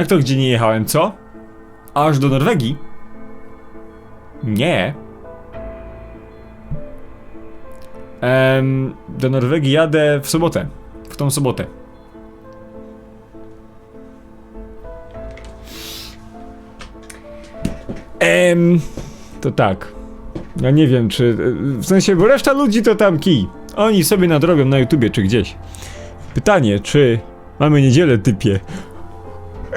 Jak to gdzie nie jechałem, co? Aż do Norwegii? Nie. Em, do Norwegii jadę w sobotę. W tą sobotę. Em, to tak. Ja nie wiem, czy. W sensie, bo reszta ludzi to tam kij. Oni sobie nadrobią na YouTubie czy gdzieś. Pytanie, czy mamy niedzielę, typie?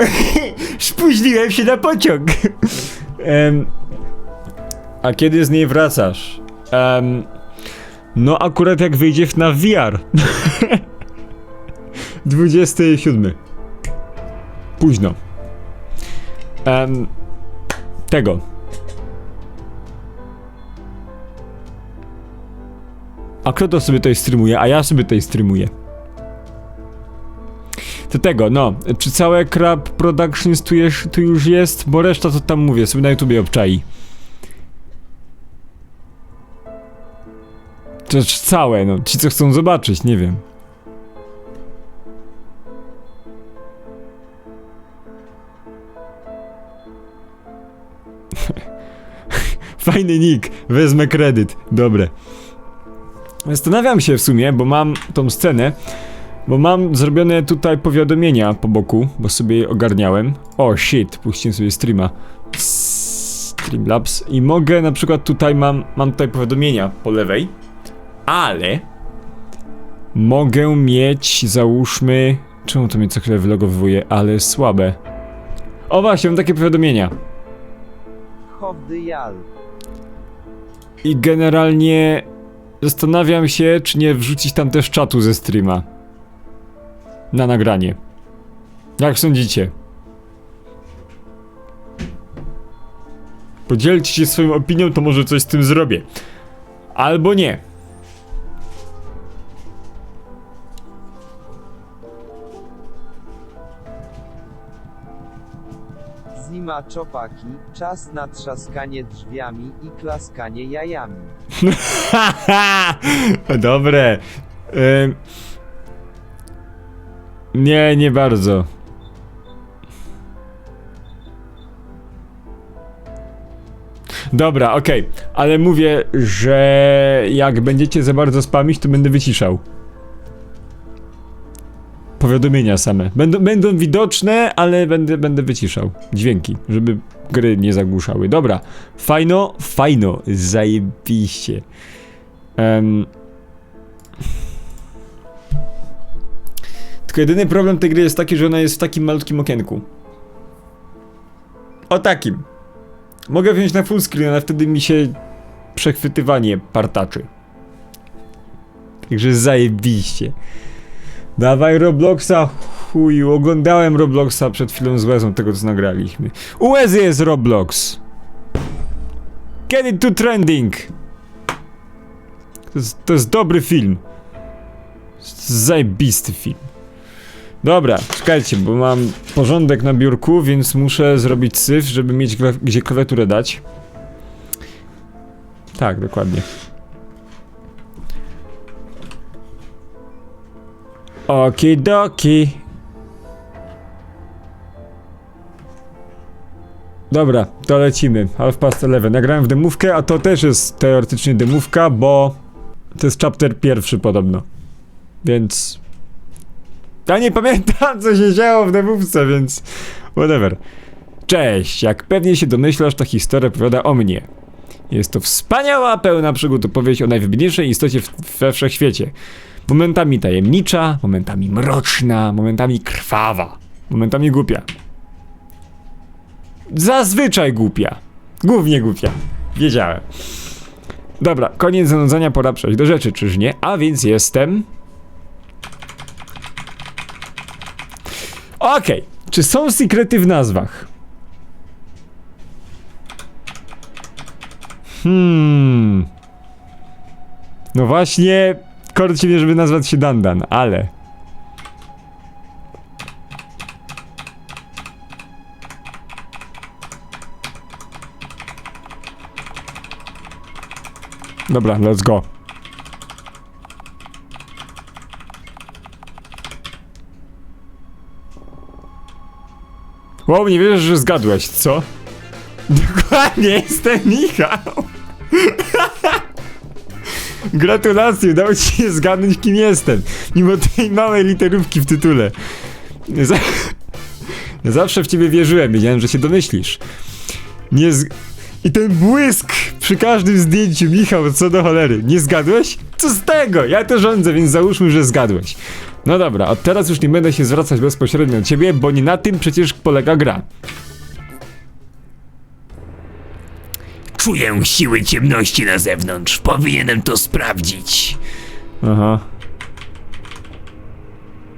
Spóźniłem się na pociąg. A kiedy z niej wracasz? No akurat jak wyjdziesz na VR. 27. Późno. Em, tego. A kto to sobie tutaj streamuje? A ja sobie tutaj streamuję. To tego, no. Czy całe Crab Productions tu, jest, tu już jest? Bo reszta to tam mówię, sobie na YouTubie obczai. To znaczy całe, no. Ci co chcą zobaczyć, nie wiem. Fajny nick, wezmę kredyt. Dobre. Zastanawiam się w sumie, bo mam tą scenę, bo mam zrobione tutaj powiadomienia po boku, bo sobie je ogarniałem. O shit, puściłem sobie streama. Streamlabs. I mogę na przykład tutaj mam, mam tutaj powiadomienia po lewej, ale mogę mieć, załóżmy, czemu to mnie co chwilę wylogowuje, ale słabe. O właśnie, mam takie powiadomienia. I generalnie zastanawiam się, czy nie wrzucić tam też czatu ze streama. Na nagranie. Jak sądzicie? Podzielcie się swoją opinią, to może coś z tym zrobię. Albo nie. Zima czopaki, czas na trzaskanie drzwiami i klaskanie jajami. Dobre. Ym. Nie, nie bardzo. Dobra, okej, ale mówię, że jak będziecie za bardzo spamić, to będę wyciszał. Powiadomienia same. Będą, będą widoczne, ale będę, będę wyciszał dźwięki, żeby gry nie zagłuszały. Dobra, fajno, fajno, zajebiście. Em. Tylko jedyny problem tej gry jest taki, że ona jest w takim malutkim okienku. O takim. Mogę wziąć na full screen, ale wtedy mi się przechwytywanie partaczy. Także zajebiście. Dawaj Robloxa, chuju. Oglądałem Robloxa przed chwilą z Łezą, tego co nagraliśmy. U Łezy jest Roblox. Get it to trending. To jest, to jest dobry film. Zajebisty film. Dobra, czekajcie, bo mam porządek na biurku, więc muszę zrobić syf, żeby mieć gdzie klawiaturę dać. Tak, dokładnie. Okidoki. Dobra, to lecimy. Half past 11. Nagrałem w demówkę, a to też jest teoretycznie demówka, bo to jest chapter pierwszy podobno. Więc... Ja nie pamiętam, co się działo w demówce, więc... Whatever. Cześć, jak pewnie się domyślasz, ta historia opowiada o mnie. Jest to wspaniała, pełna przygód opowieść o najwybitniejszej istocie w, we wszechświecie. Momentami tajemnicza, momentami mroczna, momentami krwawa, momentami głupia. Zazwyczaj głupia. Głównie głupia. Wiedziałem. Dobra, koniec zanudzania, pora przejść do rzeczy, czyż nie? A więc jestem... Okej, czy są sekrety w nazwach? Hmm... No właśnie, korci mnie, żeby nazwać się Dandan, ale... Dobra, let's go. Wow, nie wierzę, że zgadłeś, co? Dokładnie, jestem Michał! Gratulacje, udało ci się zgadnąć, kim jestem. Mimo tej małej literówki w tytule. Za... Zawsze w ciebie wierzyłem, wiedziałem, że się domyślisz. Nie z... I ten błysk przy każdym zdjęciu, Michał, co do cholery. Nie zgadłeś? Co z tego? Ja to rządzę, więc załóżmy, że zgadłeś. No dobra, od teraz już nie będę się zwracać bezpośrednio do ciebie, bo nie na tym przecież polega gra. Czuję siły ciemności na zewnątrz. Powinienem to sprawdzić. Aha.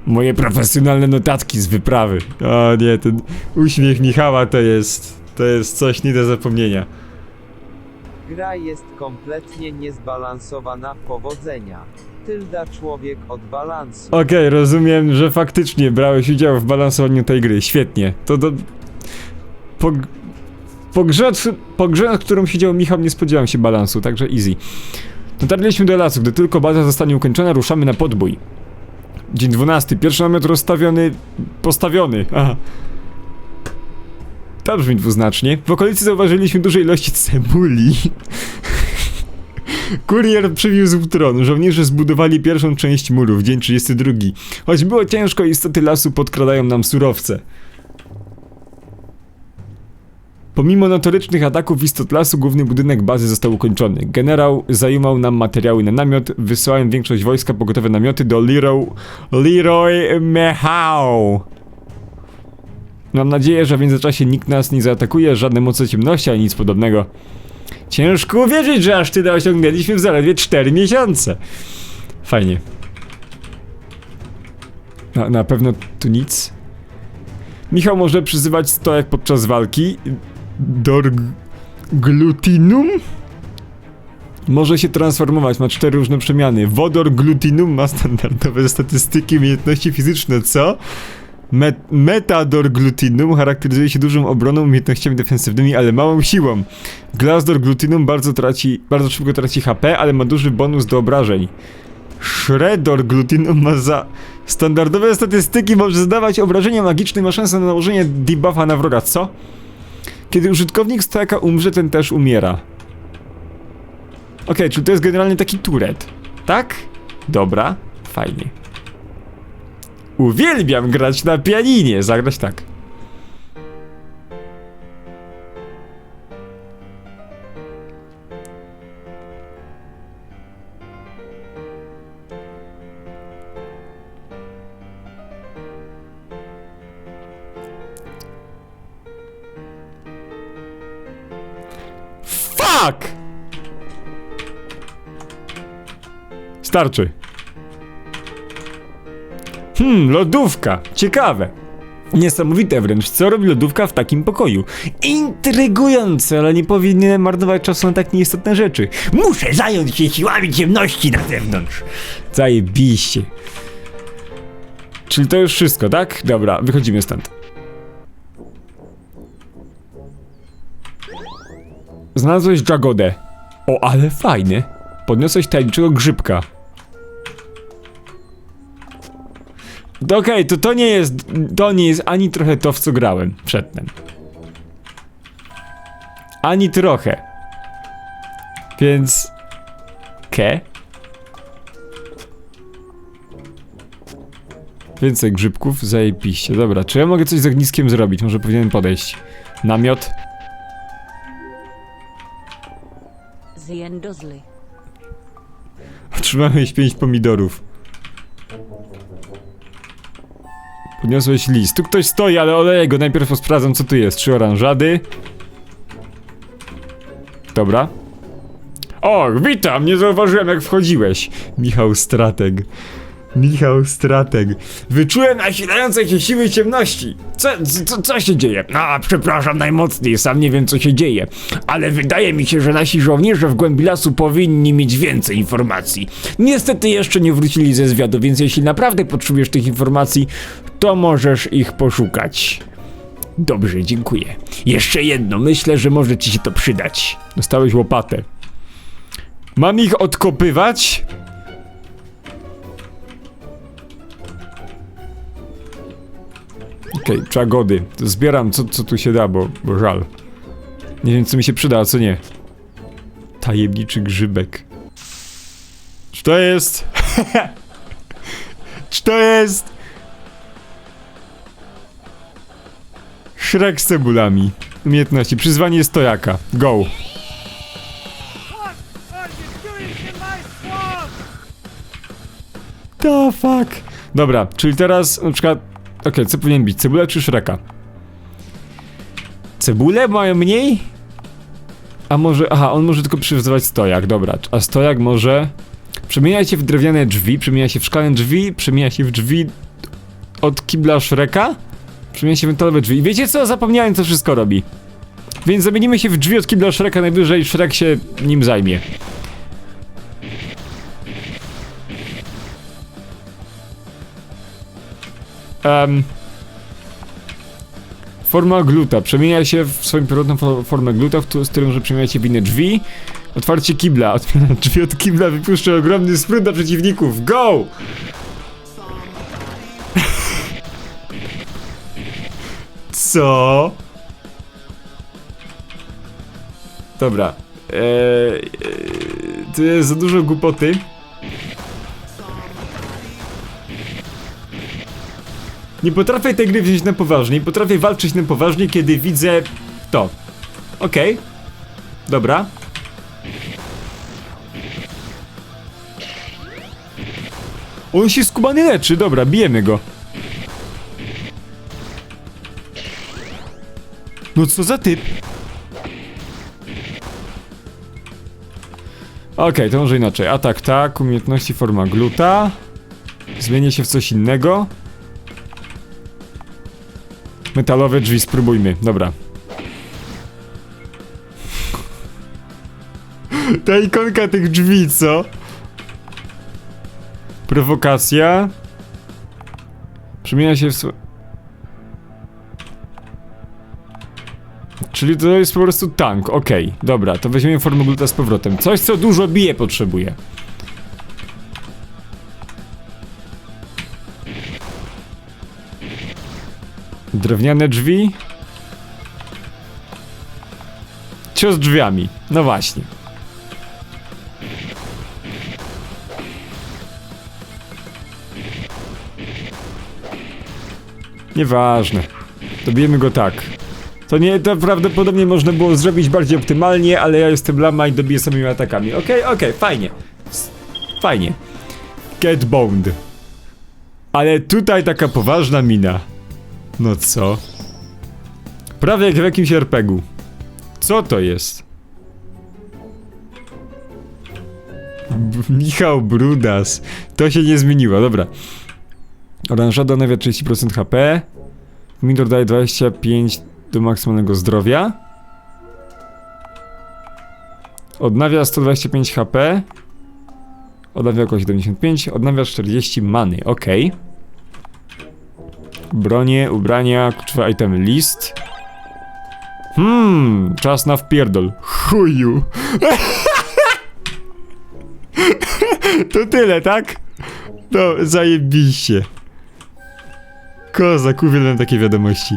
Moje profesjonalne notatki z wyprawy. O nie, ten uśmiech Michała to jest. To jest coś nie do zapomnienia. Gra jest kompletnie niezbalansowana. Powodzenia. Tylda człowiek od balansu. Okej, rozumiem, że faktycznie brałeś udział w balansowaniu tej gry. Świetnie. To do. Po, po, grze, po grze, którą siedział Michał, nie spodziewałem się balansu, także easy. Dotarliśmy do lasu. Gdy tylko baza zostanie ukończona, ruszamy na podbój. Dzień 12. Pierwszy namiot rozstawiony. postawiony. Aha. To brzmi dwuznacznie. W okolicy zauważyliśmy duże ilości cebuli. Kurier przywiózł tron. Żołnierze zbudowali pierwszą część murów, dzień 32. Choć było ciężko, istoty lasu podkradają nam surowce. Pomimo notorycznych ataków istot lasu, główny budynek bazy został ukończony. Generał zajmował nam materiały na namiot, wysłałem większość wojska po gotowe namioty do Leroy, Leroy Mehau. Mam nadzieję, że w międzyczasie nikt nas nie zaatakuje, żadne moce ciemności ani nic podobnego. Ciężko uwierzyć, że aż tyle osiągnęliśmy w zaledwie 4 miesiące. Fajnie. Na, na pewno tu nic. Michał może przyzywać to jak podczas walki. Dorglutinum? Może się transformować, ma cztery różne przemiany. Wodor glutinum ma standardowe statystyki, umiejętności fizyczne, co? Met Metador glutinum charakteryzuje się dużą obroną, umiejętnościami defensywnymi, ale małą siłą. Glasdor glutinum bardzo traci, bardzo szybko traci HP, ale ma duży bonus do obrażeń. Shreddor glutinum ma za standardowe statystyki, może zadawać obrażenia magiczne ma szansę na nałożenie debuffa na wroga, co? Kiedy użytkownik staka umrze, ten też umiera. Okej, czyli to jest generalnie taki turet, tak? Dobra, fajnie. Uwielbiam grać na pianinie, zagrać tak. Fuck! Starczy. Hmm, lodówka. Ciekawe. Niesamowite wręcz, co robi lodówka w takim pokoju. Intrygujące, ale nie powinienem marnować czasu na tak nieistotne rzeczy. Muszę zająć się siłami ciemności na zewnątrz. Zajebiście. Czyli to już wszystko, tak? Dobra, wychodzimy stąd. Znalazłeś Jagodę. O, ale fajny. Podniosłeś tajemniczego grzybka. Okej, to to nie jest, to nie jest ani trochę to, w co grałem przedtem. Ani trochę. Więc... Ke? Więcej grzybków, zajebiście. Dobra, czy ja mogę coś z ogniskiem zrobić? Może powinienem podejść. Namiot? Otrzymałeś 5 pomidorów. Podniosłeś list. Tu ktoś stoi, ale oleję go. Najpierw sprawdzam, co tu jest. Trzy oranżady. Dobra. O, witam! Nie zauważyłem, jak wchodziłeś. Michał Strateg. Michał Strateg. Wyczułem nasilające się siły ciemności. Co, co, co się dzieje? A, przepraszam najmocniej, sam nie wiem co się dzieje. Ale wydaje mi się, że nasi żołnierze w głębi lasu powinni mieć więcej informacji. Niestety jeszcze nie wrócili ze zwiadu, więc jeśli naprawdę potrzebujesz tych informacji, to możesz ich poszukać. Dobrze, dziękuję. Jeszcze jedno, myślę, że może ci się to przydać. Dostałeś łopatę. Mam ich odkopywać? Okej, trzeba gody. To zbieram co, co tu się da, bo, bo żal. Nie wiem, co mi się przyda, a co nie. Tajemniczy grzybek. Czy to jest? Czy to jest? Shrek z cebulami. Umiejętności. Przyzwanie stojaka. Go. The fuck? Dobra, czyli teraz na przykład... Okej, co powinien być? Cebula czy Shreka? Cebule mają mniej? A może... Aha, on może tylko przywozywać stojak, dobra. A stojak może... Przemienia się w drewniane drzwi, przemienia się w szklane drzwi, przemienia się w drzwi od kibla Shreka, przemienia się w metalowe drzwi. I wiecie co? Zapomniałem co wszystko robi. Więc zamienimy się w drzwi od kibla Shreka, najwyżej Shrek się nim zajmie. Em, forma gluta. Przemienia się w swoją pierwotną fo- formę gluta, z którym może przemieniać się inne drzwi. Otwarcie kibla. Otwiera drzwi od kibla, wypuszcza ogromny sprint na przeciwników. Go! Co? Dobra. Eee, to jest za dużo głupoty. Nie potrafię tej gry wziąć na poważnie, nie potrafię walczyć na poważnie, kiedy widzę to. Okej. Dobra. On się skubany leczy, dobra, bijemy go. No co za typ? Okej, to może inaczej. Atak tak, umiejętności forma gluta. Zmienię się w coś innego. Metalowe drzwi, spróbujmy. Dobra. Ta ikonka tych drzwi, co? Prowokacja. Przemienia się w... sło- Czyli to jest po prostu tank, okej. Dobra, to weźmiemy formę gluta z powrotem. Coś, co dużo bije, potrzebuje. Drewniane drzwi. Cios drzwiami. No właśnie. Nieważne. Dobijemy go tak. To nie, to prawdopodobnie można było zrobić bardziej optymalnie, ale ja jestem lama i dobiję samymi atakami. Okej, okej, fajnie. S- Fajnie. Get boned. Ale tutaj taka poważna mina. No co? Prawie jak w jakimś RPG-u. Co to jest? B Michał Brudas. To się nie zmieniło, dobra. Oranżada nawia 30% HP. Midor daje 25 do maksymalnego zdrowia. Odnawia 125 HP. Odnawia około 75. Odnawia 40 many, ok. Bronie, ubrania, kluczowe itemy, list. Hmm, czas na wpierdol. Chuju. to tyle, tak? No, zajebiście. Kozak, uwielbiam takie wiadomości.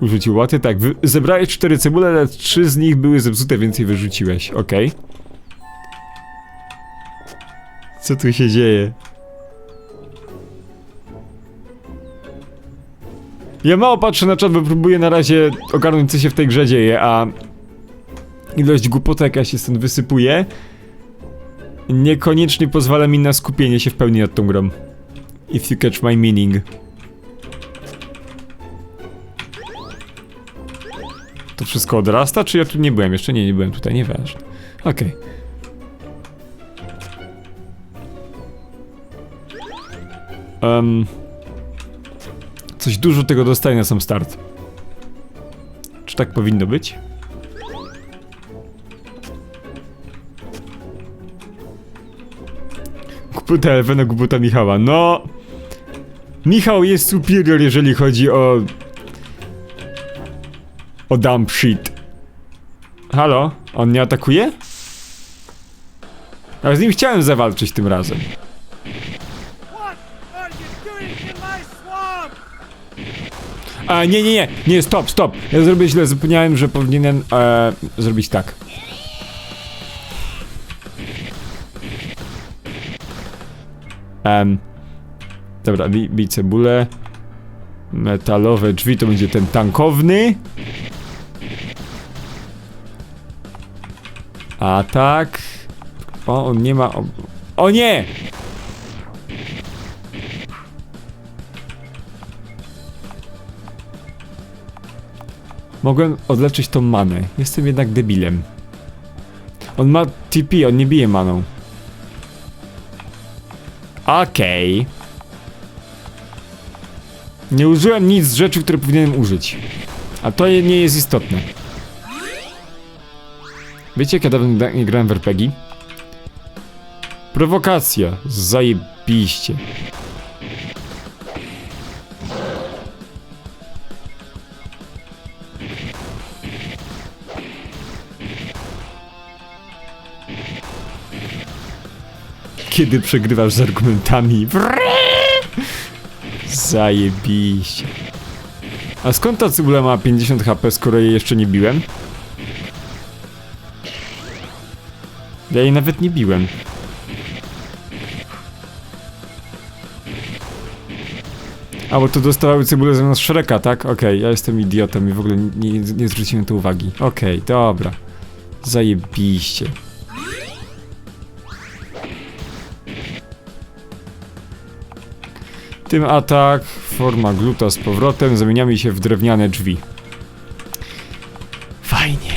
Urzucił łaty? Tak, zebrałeś cztery cebule, ale trzy z nich były zepsute, więc je wyrzuciłeś. Okej. Co tu się dzieje? Ja mało patrzę na czat, bo próbuję na razie ogarnąć, co się w tej grze dzieje, a ilość głupotek, jaka się stąd wysypuje, niekoniecznie pozwala mi na skupienie się w pełni nad tą grą. If you catch my meaning. To wszystko odrasta, czy ja tu nie byłem? Jeszcze nie, nie byłem tutaj, nieważne. Okej. Em, coś dużo tego dostaje na sam start. Czy tak powinno być? Głupota Elfena, głupota Michała. No... Michał jest superior, jeżeli chodzi o... O dump shit. Halo? On nie atakuje? Ale z nim chciałem zawalczyć tym razem. A nie, nie, nie, nie, stop, stop. Ja zrobię źle, zapomniałem, że powinienem e, zrobić tak. Em, dobra, bij cebulę. Metalowe drzwi to będzie ten tankowny. A tak. O, on nie ma. O, o nie! Mogłem odleczyć tą manę. Jestem jednak debilem. On ma TP, on nie bije maną. Okej. Nie użyłem nic z rzeczy, które powinienem użyć. A to nie jest istotne. Wiecie, jak ja dawno da- nie grałem w RPG? Prowokacja. Zajebiście. Kiedy przegrywasz z argumentami. Zajebiście. A skąd ta cebula ma 50 HP, skoro jej jeszcze nie biłem? Ja jej nawet nie biłem. A, bo to dostawały cebulę zamiast Shreka, tak? Okej, ja jestem idiotem i w ogóle nie, nie zwróciłem tu uwagi. Okej, dobra. Zajebiście. Tym atak, forma gluta z powrotem, zamieniamy się w drewniane drzwi. Fajnie.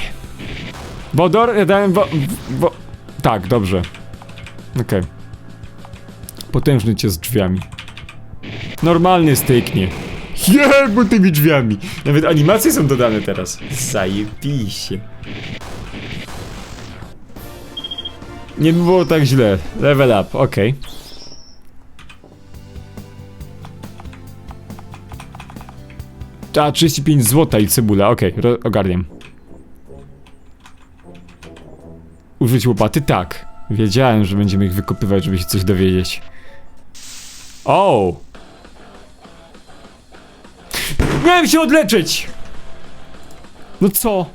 Wodor? Ja dałem wo... wo... Tak, dobrze. Okej. Potężny cię z drzwiami. Normalny styknie. Bo tymi drzwiami. Nawet animacje są dodane teraz. Zajebiście. Nie było tak źle. Level up, okej. A, 35 złota i cebula, okej, ro- ogarniam. Użyć łopaty? Tak. Wiedziałem, że będziemy ich wykopywać, żeby się coś dowiedzieć. O! Miałem się odleczyć! No co?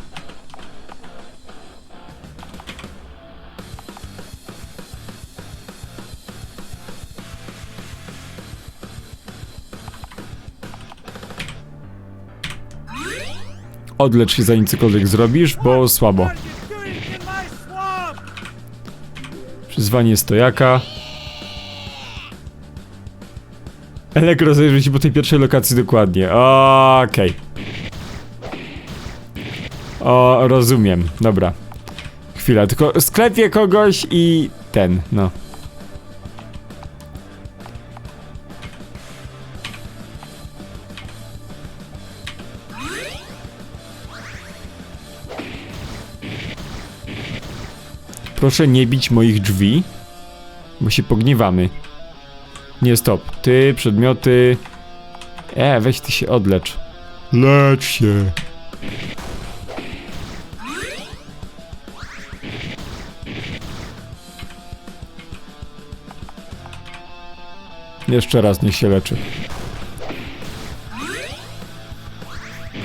Odlecz się zanim cokolwiek zrobisz, bo słabo. Przyzwanie stojaka. Elek rozejrzy się po tej pierwszej lokacji dokładnie. Okej. O, rozumiem. Dobra. Chwila, tylko sklepię kogoś i ten, no. Proszę nie bić moich drzwi, bo się pogniewamy. Nie, stop. Ty, przedmioty... E, weź ty się odlecz. Lecz się. Jeszcze raz niech się leczy.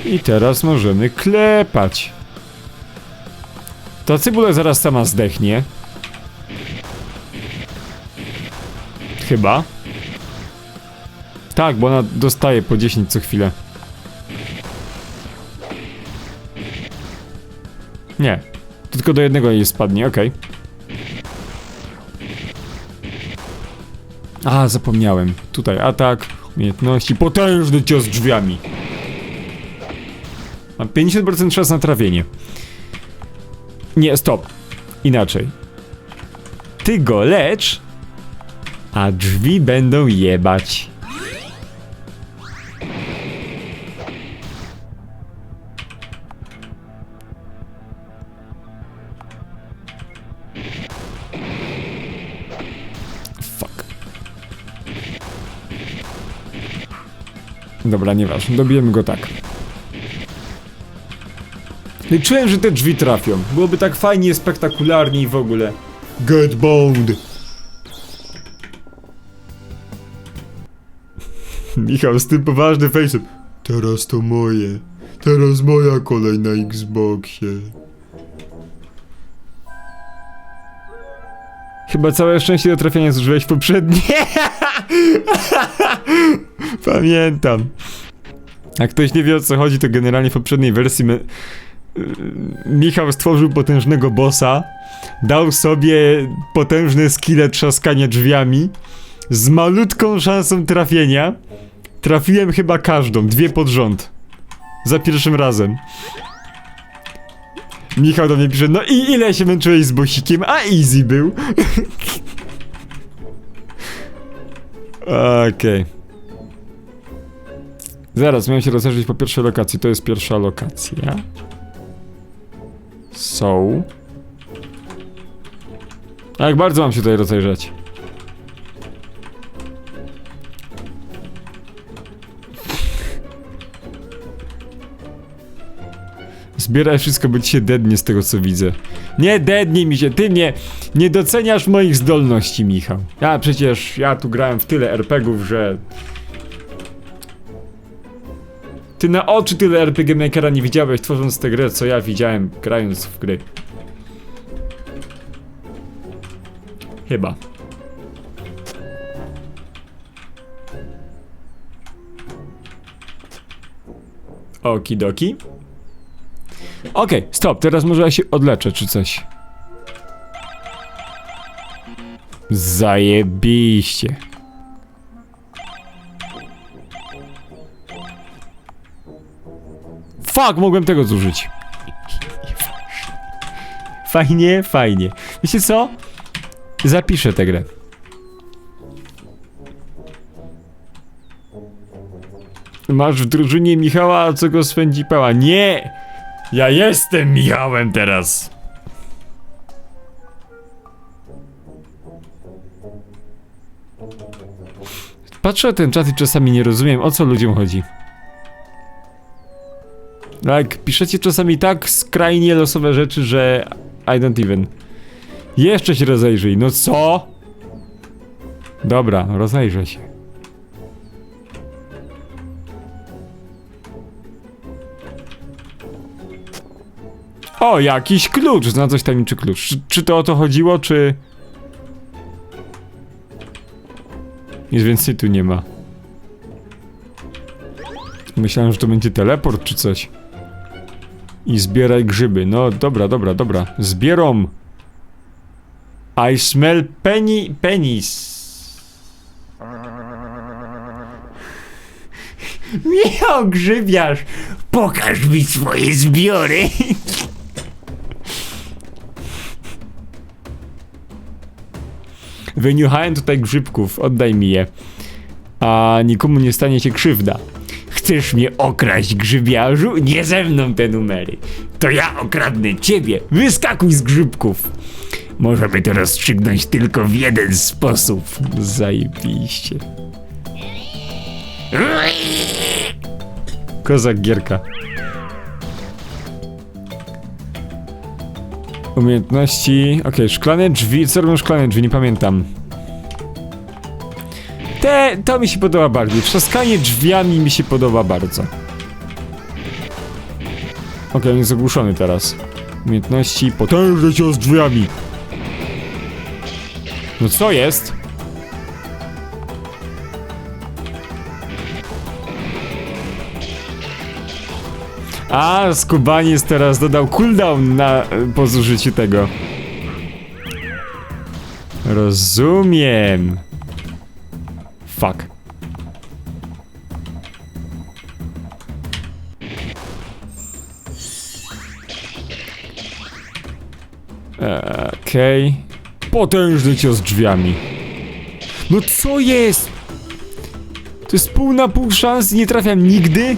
I teraz możemy klepać. Ta cebula zaraz sama zdechnie. Chyba. Tak, bo ona dostaje po 10 co chwilę. Nie. Tylko do jednego jej spadnie, okej. A, zapomniałem. Tutaj atak, umiejętności, potężny cios drzwiami. Mam 50% szans na trafienie. Nie, stop. Inaczej. Ty go lecz, a drzwi będą jebać. Fuck. Dobra, nieważne. Dobijemy go tak. Liczyłem, że te drzwi trafią. Byłoby tak fajnie, spektakularnie i w ogóle. Get boned. Michał z tym poważnym face'em. Teraz to moje. Teraz moja kolej na Xboxie. Chyba całe szczęście do trafienia zużyłeś poprzednie. Pamiętam. Jak ktoś nie wie o co chodzi, to generalnie w poprzedniej wersji Michał stworzył potężnego bossa, dał sobie potężne skille trzaskania drzwiami z malutką szansą trafienia. Trafiłem chyba każdą, dwie pod rząd. Za pierwszym razem. Michał do mnie pisze, no i ile się męczyłeś z bosikiem, a easy był. Okej. Zaraz, miałem się rozejrzeć po pierwszej lokacji. To jest pierwsza lokacja. Są. A jak bardzo mam się tutaj rozejrzeć? Zbieraj wszystko, bo ci się dednie z tego co widzę. Nie dednie mi się, ty nie, nie doceniasz moich zdolności, Michał. Ja przecież, ja tu grałem w tyle RPGów, że... Ty na oczy tyle RPG Makera nie widziałeś tworząc tę grę, co ja widziałem grając w gry. Chyba. Okidoki. Okej, stop, teraz może ja się odleczę czy coś. Zajebiście. Fuck, mogłem tego zużyć. Fajnie, fajnie. Wiecie co? Zapiszę tę grę. Masz w drużynie Michała, co go swędzi pała. Nie! Ja jestem Michałem teraz! Patrzę na ten czat i czasami nie rozumiem, o co ludziom chodzi. Tak, piszecie czasami tak skrajnie losowe rzeczy, że I don't even. Jeszcze się rozejrzyj, no co? Dobra, rozejrzę się. O, jakiś klucz, zna coś tajemniczy klucz. Czy, czy to o to chodziło, czy... Nic więcej tu nie ma. Myślałem, że to będzie teleport czy coś. I zbieraj grzyby. No dobra, dobra, dobra. Zbierom. I smell penny penis. Michał grzybiarz, pokaż mi swoje zbiory. Wyniuchałem tutaj grzybków, oddaj mi je. A nikomu nie stanie się krzywda. Chcesz mnie okraść, grzybiarzu? Nie ze mną te numery. To ja okradnę ciebie. Wyskakuj z grzybków. Możemy to rozstrzygnąć tylko w jeden sposób. Zajebiście. Kozak gierka. Umiejętności. Okej, szklane drzwi. Co robią szklane drzwi? Nie pamiętam. To mi się podoba bardziej. Trzaskanie drzwiami mi się podoba bardzo. Okej, on jest ogłuszony teraz. Umiejętności. Potężny cios drzwiami. No co jest? A, skubaniec teraz dodał cooldown na, po zużyciu tego. Rozumiem. Fuck. Okej. Potężny cios drzwiami. No co jest? To jest pół na pół szans i nie trafiam nigdy?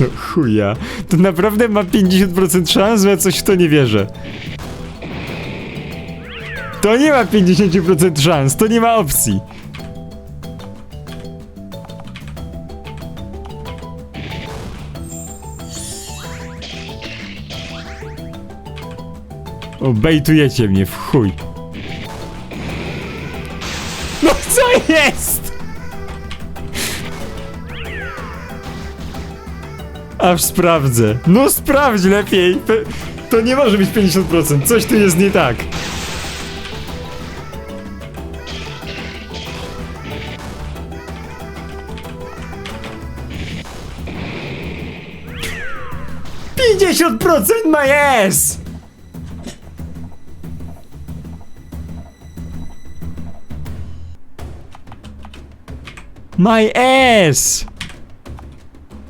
No chuja. To naprawdę ma 50% szans, że ja coś w to nie wierzę. To nie ma 50% szans, to nie ma opcji. Obejtujecie mnie w chuj. No co jest? Aż sprawdzę. No sprawdź lepiej. To nie może być 50%. Coś tu jest nie tak. Pięćdziesiąt procent ma jest! My ass!